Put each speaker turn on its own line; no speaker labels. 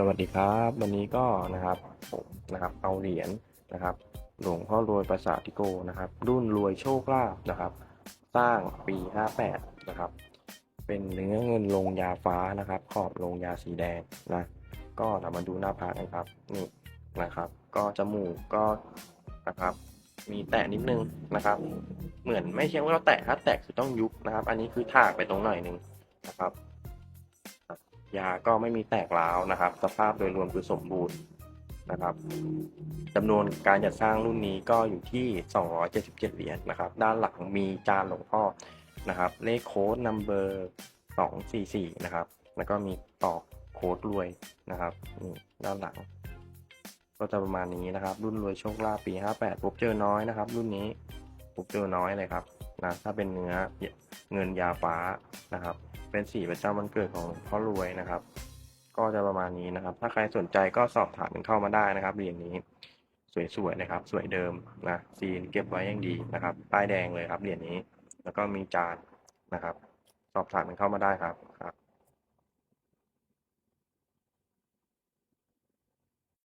สวัสดีครับวันนี้ก็นะครับผมนะครับเอาเหรียญนะครับ หลวงพ่อรวยประสาทิโกนะครับ รุ่นรวยโชคลาภนะครับ สร้างปี 58 นะครับ เป็นเนื้อเงินลงยาฟ้านะครับ ขอบลงยาสีแดงนะก็เรามาดูหน้าผากกันครับนี่นะครับ ก็จมูกก็นะครับ มีแตะนิดนึงนะครับ เหมือนไม่ใช่ว่าเราแตะถ้าแตะคือต้องยุบนะครับ อันนี้คือถากไปตรงหน่อยนึงนะครับ ยาก็ไม่มีแตกร้าวนะครับ สภาพโดยรวมคือสมบูรณ์นะครับจำนวนการจัดสร้างรุ่นนี้ก็อยู่ที่ 277 เหรียญนะครับ ด้านหลังมีจานหลวงพ่อนะครับ เลขโค้ดนัมเบอร์244 นะครับ แล้วก็มีตอกโค้ดรวยนะครับนี่ด้านหลัง ก็จะประมาณนี้นะครับ รุ่นรวยโชคลาภปี 58พบเจอน้อยนะครับ รุ่นนี้พบเจอน้อยเลยครับนะถ้าเป็นเนื้อเงินยาฟ้านะครับ เป็นสีประจำวันเกิดของพ่อรวยนะครับ ก็จะประมาณนี้นะครับ ถ้าใครสนใจก็สอบถามกันเข้ามาได้นะครับเหรียญนี้สวยๆนะครับ สวยเดิมนะซีนเก็บไว้อย่างดีนะครับป้ายแดงเลยครับเหรียญนี้ แล้วก็มีจานนะครับ สอบถามกันเข้ามาได้ครับครับ